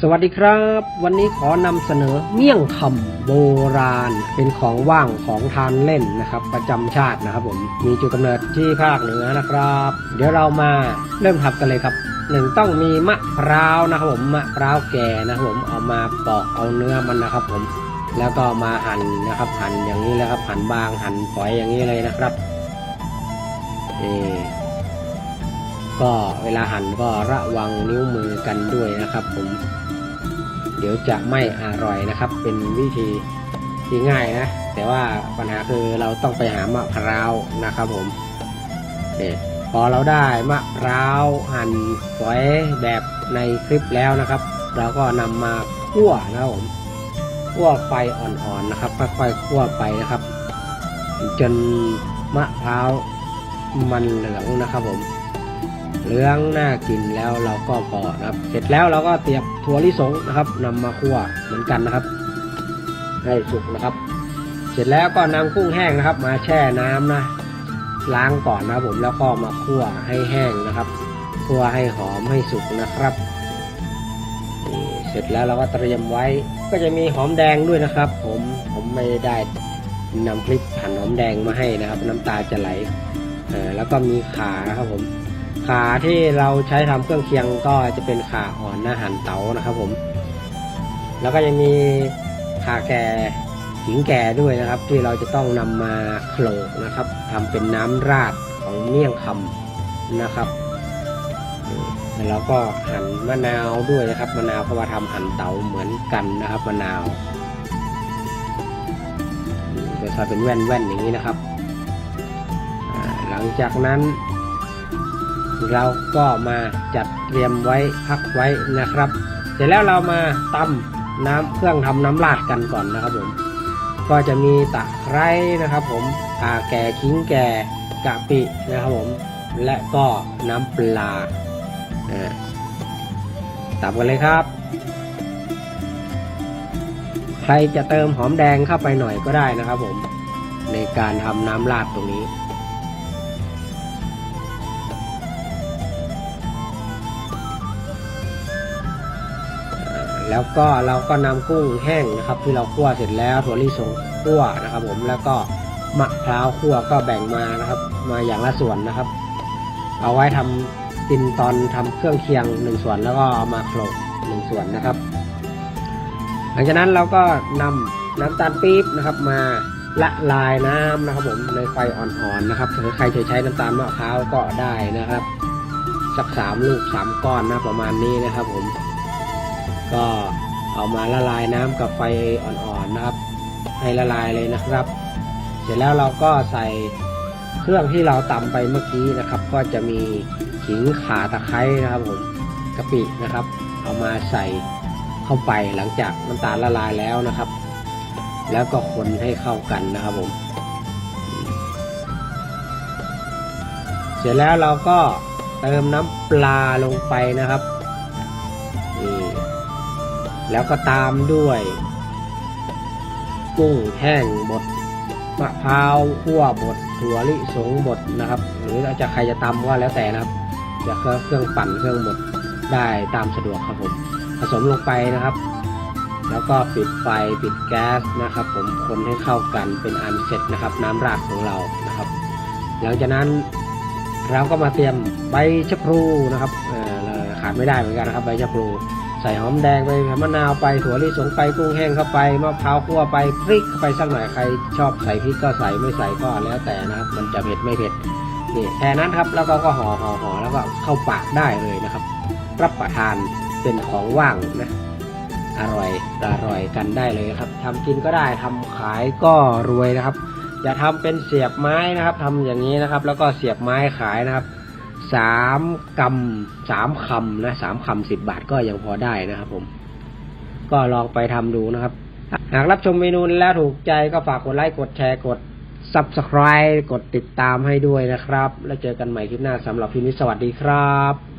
สวัสดีครับ วันนี้ขอนำเสนอเมี่ยงคำโบราณ เป็นของว่างของทานเล่นนะครับ ประจำชาตินะครับผมมีจุดกำเนิดที่ภาคเหนือนะครับ เดี๋ยวเรามาเริ่มทำกันเลยครับหนึ่งต้องมีมะพร้าวนะครับผมมะพร้าวแก่นะครับผมเอามาปอกเอาเนื้อมันนะครับผมแล้วก็มาหั่นนะครับ หั่นอย่างนี้แล้วครับหั่นบางหั่นฝอยอย่างนี้เลยนะครับนี่ ก็เวลาหั่นก็ระวังนิ้วมือกันด้วยนะครับ ผม เดี๋ยวจะไม่อร่อยนะครับ เป็นวิธีที่ง่ายนะ แต่ว่าปัญหาคือเราต้องไปหามะพร้าวนะครับผมเนี่ยพอเราได้มะพร้าวหั่นฝอยแบบในคลิปแล้วนะครับ เราก็นำมาคั่วนะครับผมคั่วไฟอ่อนๆนะครับค่อยๆคั่วไปนะครับ จนมะพร้าวมันเหลืองนะครับผม เหลืองน่ากินแล้วเราก็พอนะครับเสร็จแล้วเราก็เตรียมถั่วลิสงนะครับนำมาคั่วเหมือนกันนะครับ ให้สุกนะครับ เสร็จแล้วก็นำกุ้งแห้งนะครับ มาแช่น้ำนะล้างก่อนนะครับผมแล้วก็มาคั่วให้แห้งนะครับคั่วให้หอมให้สุกนะครับเสร็จแล้วเราก็เตรียมไว้ ก็จะมีหอมแดงด้วยนะครับ ผมผมไม่ได้นำคลิปหั่นหอมแดงมาให้นะครับ น้ำตาจะไหลแล้วก็มีขานะครับผม ขาที่เราใช้ทำเครื่องเคียงก็จะเป็นขาอ่อนหน้าหันเตานะครับผม แล้วก็ยังมีขาแก่ขิงแก่ด้วยนะครับ ที่เราจะต้องนำมาโขลกนะครับทำเป็นน้ำราดของเมี่ยงคำนะครับแล้วก็หั่นมะนาวด้วยนะครับมะนาวเพราะว่าทำหั่นเตาเหมือนกันนะครับมะนาวจะทำเป็นแว่นๆอย่างนี้นะครับ หลังจากนั้น เราก็มาจัดเตรียมไว้พักไว้นะครับ เสร็จแล้วเรามาตำน้ำเครื่องทำน้ำราดกันก่อนนะครับผม ก็จะมีตะไคร้นะครับ ผมข่าแก่ขิงแก่กะปินะครับผม และก็น้ำปลาอ่าตำกันเลยครับ ใครจะเติมหอมแดงเข้าไปหน่อยก็ได้นะครับผม ในการทำน้ำราดตรงนี้ แล้วก็เราก็นำกุ้งแห้งนะครับที่เราคั่วเสร็จแล้วถั่วลิสงคั่วนะครับ ผมแล้วก็มะพร้าวคั่วก็แบ่งมานะครับ มาอย่างละส่วนนะครับ เอาไว้ทำกินตอนทำเครื่องเคียงหนึ่งส่วนแล้วก็เอามาโขลกหนึ่งส่วนนะครับ หลังจากนั้นเราก็นำน้ำตาลปี๊บนะครับมาละลายน้ำนะครับ ผมในไฟอ่อนๆนะครับหรือใครจะใช้น้ำตาลมะพร้าวก็ได้นะครับ สักสามลูกสามก้อนนะประมาณนี้นะครับ ผม ก็เอามาละลายน้ำกับไฟอ่อนๆนะครับ ให้ละลายเลยนะครับ เสร็จแล้วเราก็ใส่เครื่องที่เราตำไปเมื่อกี้นะครับ ก็จะมีขิงข่าตะไคร้นะครับผมกะปินะครับ เอามาใส่เข้าไปหลังจากน้ำตาลละลายแล้วนะครับ แล้วก็คนให้เข้ากันนะครับผม เสร็จแล้วเราก็เติมน้ำปลาลงไปนะครับ แล้วก็ตามด้วย กุ้งแห้งบดมะพร้าวคั่วบดถั่วลิสงบดนะครับ หรืออาจจะใครจะตำก็แล้วแต่นะครับจะเครื่องปั่นเครื่องบดได้ตามสะดวกครับผมผสมลงไปนะครับ แล้วก็ปิดไฟปิดแก๊สนะครับ ผมคนให้เข้ากันเป็นอันเสร็จนะครับ น้ำราดของเรานะครับ หลังจากนั้นเราก็มาเตรียมใบชะพลูนะครับเออขาดไม่ได้เหมือนกันนะครับใบชะพลู ส่หอมแดงไปมะนาวไปถั่วลิสงไปกุ้งแห้งเข้าไปมะพร้าวคั่วไปพริกเข้าไปสักหน่อยใครชอบใส่พริกก็ใส่ไม่ใส่ก็แล้วแต่นะครับ มันจะเผ็ดไม่เผ็ดนี่แค่นั้นครับแล้วก็ก็ห่อห่อห่อแล้วก็เข้าปากได้เลยนะครับ รับประทานเป็นของว่างนะอร่อยอร่อยกันได้เลยครับทำกินก็ได้ทำขายก็รวยนะครับอย่าทำเป็นเสียบไม้นะครับทำอย่างนี้นะครับ แล้วก็เสียบไม้ขายนะครับ สามกำสามคำนะสามคำสิบบาทก็ยังพอได้นะครับผม ก็ลองไปทำดูนะครับ หากรับชมเมนูแล้วถูกใจก็ฝากกดไลค์กดแชร์กด subscribe กดติดตามให้ด้วยนะครับ แล้วเจอกันใหม่คลิปหน้าสำหรับคลิปนี้สวัสดีครับ